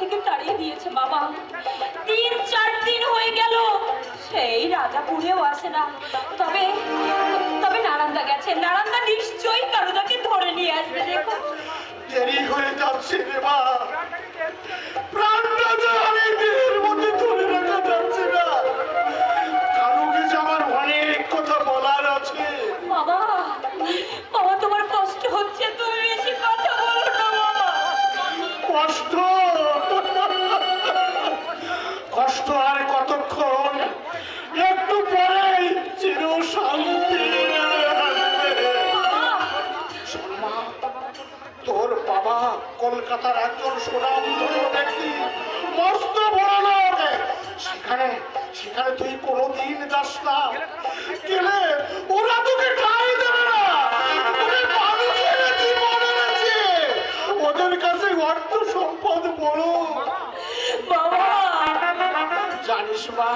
থেকে তাড়িয়ে দিয়েছে বাবা তিন, চার দিন হয়ে গেল, সেই রাজাপুরেও আসে না। তবে তবে নারান্দা গেছে। নারান্দা নিশ্চয়ই কারুদাকে কষ্ট। কষ্ট আর কতক্ষণ? একটু পরেই চির শান্তি তোর বাবা কলকাতার একজন সুনামধন্য ব্যক্তি, মস্ত বড় সেখানে সেখানে তুই কোনোদিন যাস না। গেলে ওরা তোকে সম্পদ বড় বাবা। জানিস মা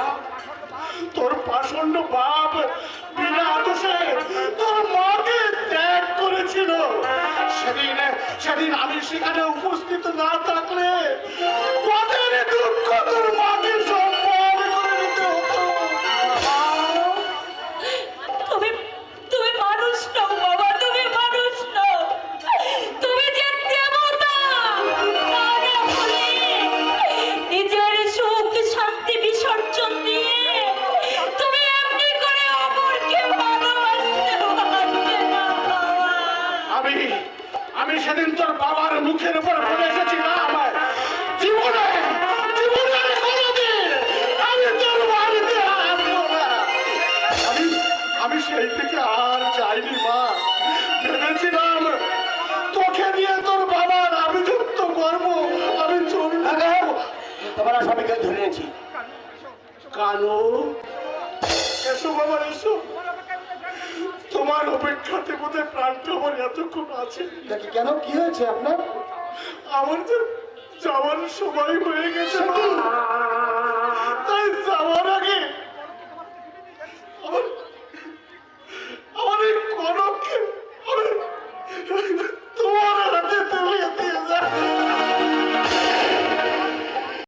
তোর পাষণ্ড বাপ বিনা দোষে তোর মাকে ত্যাগ করেছিল। সেদিন সেদিন আমি সেখানে উপস্থিত না থাকলে কদের দুঃখ তোর মাকে সেদিন তোর বাবার মুখের উপর বলে এসেছি না আমার জীবনে জীবনে আমি আমি আমি মা। তোর বাবার করব, আমি সবাইকে ধরে নিয়েছি কানু, এসো বাবা, এসো। ব্যথাতে বোধহয় প্রাণটা আমার এতক্ষণ আছে। দেখি কেন? কি হয়েছে আপনার? আমার যে যাওয়ার সময় হয়ে গেছে